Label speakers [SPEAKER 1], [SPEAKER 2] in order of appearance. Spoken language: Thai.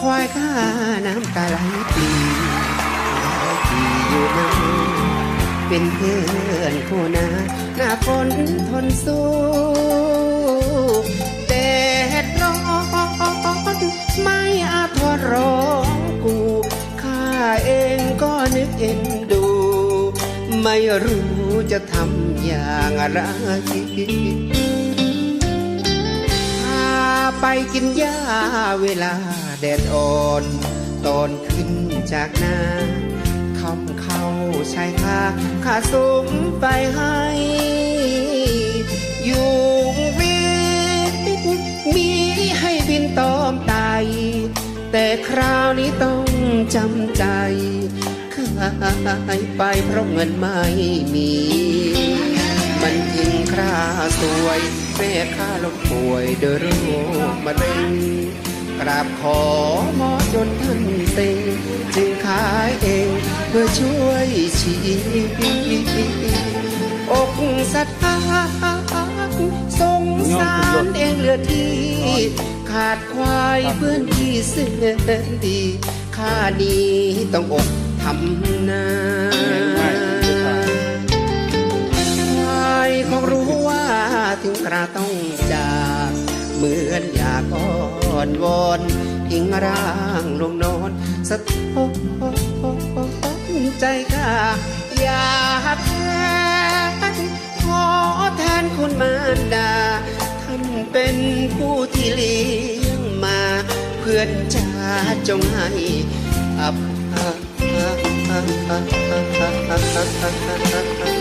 [SPEAKER 1] ควายค่าน้ำตาไหลปีที่อยู่นาเป็นเพื่อนคู่นาหน้าฝนทนสู้แดดร้อนไม่อาทรร้องกูข้าเองก็นึกเอ็นดู ไม่รู้จะทำอย่างไร ไปกินหญ้าเวลาแดดอ่อน ตอนขึ้นจากนาคำเข้าชายคาข้าสมไปให้อยู่วิมีให้บินตอมไตแต่คราวนี้ต้องจำใจขายไปเพราะเงินไม่มี สวยแม่ข้าล้มป่วยด้วยโรคมะเร็งกราบขอหมอจนท่านเต็งจึงขายเองเพื่อช่วยชีวิตอกสัตว์สงสารเองเหลือที่ ขาดควายเพื่อนที่เสื่อดีข้านี้ต้องอกทำนา ถึงคราต้องจาก เหมือนอยากอ้อนวอนพิงร่างลงนอนสะท้อนใจข้าอยากแทนขอแทนคุณมารดา ท่านเป็นผู้ที่เลี้ยงมา เพื่อนจ้าจงให้อภัย